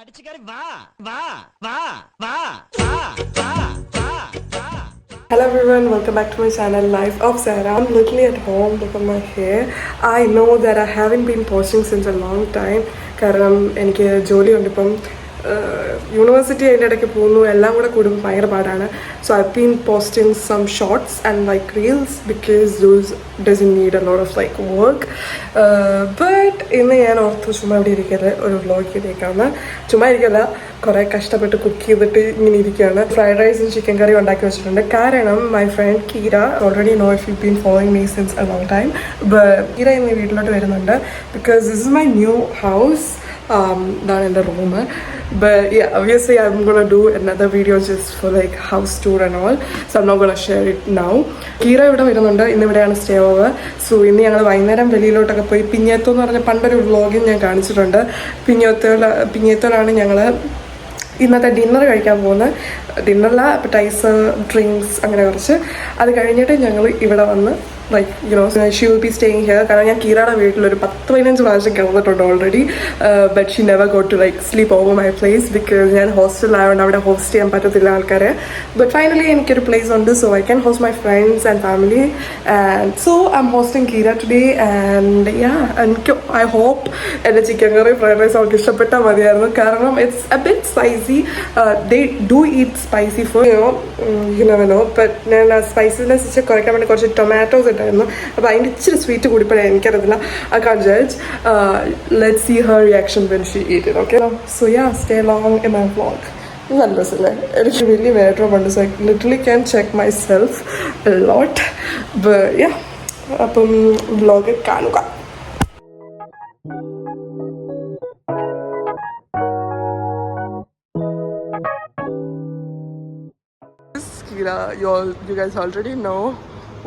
അടിച്ചു കയറി വാ വാ വാ വാ വാ വാ Hello everyone, welcome back to my channel Life of Sarah. I'm literally at home, look at my hair. I know that I haven't been posting since a long time കാരണം എനിക്ക് ജോലിയുണ്ട് ഇപ്പം യൂണിവേഴ്സിറ്റി അതിന്റെ ഇടയ്ക്ക് പോകുന്നു. എല്ലാം കൂടെ കൂടുമ്പോൾ ഭയങ്കര പാടാണ്. So I been posting some shorts and like reels because those doesn't need a lot of like work but ഇന്ന് ഞാൻ ഓർത്തു ചുമ്മാ ഇവിടെ ഇരിക്കരുത്. ഒരു വ്ലോഗ് ചെയ്തേക്കാന്ന് ചുമ്മാ ഇരിക്കല്ല. കുറേ കഷ്ടപ്പെട്ട് കുക്ക് ചെയ്തിട്ട് ഇങ്ങനെ ഇരിക്കുകയാണ്. ഫ്രൈഡ് റൈസും ചിക്കൻ കറിയും ഉണ്ടാക്കി വെച്ചിട്ടുണ്ട്. കാരണം my friend Keira already know if you been following me since a long time Keira ഇന്ന് വീട്ടിലോട്ട് വരുന്നുണ്ട്. Because this is my new house ഇതാണ് എന്റെ room but yeah obviously i'm gonna do another video just for like house tour and all. So i'm not gonna share it now. കീര ഇവിടെ വരുന്നുണ്ട്. ഇന്ന് ഇവിടെയാണ് സ്റ്റേ ഓവർ സോ ഇന്ന് ഞങ്ങൾ വൈകുന്നേരം വെളിയിലോട്ടൊക്കെ പോയി പിഞ്ഞേത്തോ എന്ന് പറഞ്ഞ പണ്ടൊരു വ്ളോഗിൽ ഞാൻ കാണിച്ചിട്ടുണ്ട്. പിഞ്ഞേത്തോല പിഞ്ഞേത്തോലാണ് ഞങ്ങൾ ഇന്നത്തെ ഡിന്നർ കഴിക്കാൻ പോകുന്ന ഡിന്നറിലെ അപ്പറ്റൈസർ ഡ്രിങ്ക്സ് അങ്ങനെ കുറച്ച് അത് കഴിഞ്ഞിട്ട് ഞങ്ങൾ ഇവിടെ വന്ന് like you know she will be staying here കാരണം ഞാൻ കീരയുടെ വീട്ടിൽ ഒരു പത്ത് പതിനഞ്ച് പ്രാവശ്യം കിടന്നിട്ടുണ്ട് already but she never go to like sleep over my place because ഞാൻ ഹോസ്റ്റലിലായതുകൊണ്ട് അവിടെ ഹോസ്റ്റ് ചെയ്യാൻ പറ്റത്തില്ല ആൾക്കാരെ. ബട്ട് ഫൈനലി എനിക്കൊരു പ്ലേസ് ഉണ്ട് so I can host my friends and family and so I am hosting Keira today and yeah എനിക്ക് I hope എന്റെ ചിക്കൻ കറി ഫ്രൈഡ് റൈസ് അവർക്ക് ഇഷ്ടപ്പെട്ടാൽ മതിയായിരുന്നു. കാരണം it's a bit spicy they do eat spicy food you know but ഞാൻ spiciness കുറയ്ക്കാൻ വേണ്ടി കുറച്ച് ടൊമാറ്റോസ് ഇട്ടായിരുന്നു അപ്പോൾ അതിന്റെ ഇച്ചിരി സ്വീറ്റ് കൂടിപ്പോഴേ എനിക്കറിയില്ല I can't judge let see her reaction when she eat okay so yeah stay long in my vlog നല്ല രസമല്ലേ എനിക്ക് വലിയ വേഡ്രോം ഉണ്ട്. So literally can check my self lot yeah അപ്പം വ്ളോഗ് കാണുക. You guys already know.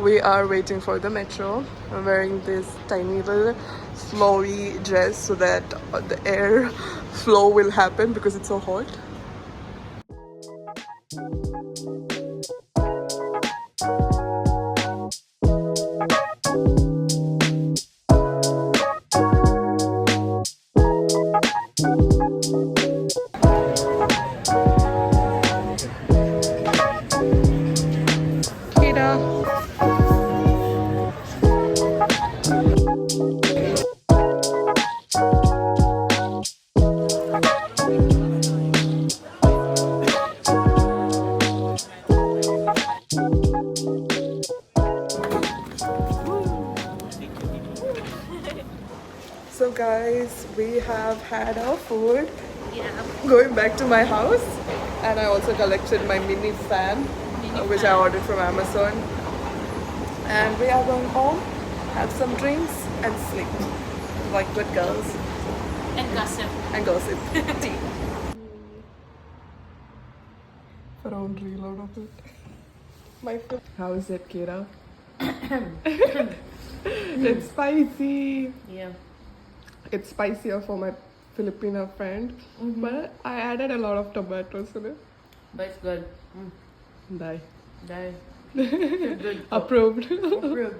We are waiting for the metro. I'm wearing this tiny little flowy dress so that the air flow will happen because it's so hot. So guys, we have had our food. Yeah. Going back to my house, and I also collected my mini fan, uh, which I ordered from Amazon. And we are going home, have some drinks, and sleep like good girls and gossip. and gossip. Tea. Round reel out of it. My food. How is it, Kira? it's spicy. Yeah. It's spicier for my Filipino friend, but I added a lot of tomatoes in it. But it's good. Mm. Die. Die. Approved. Approved.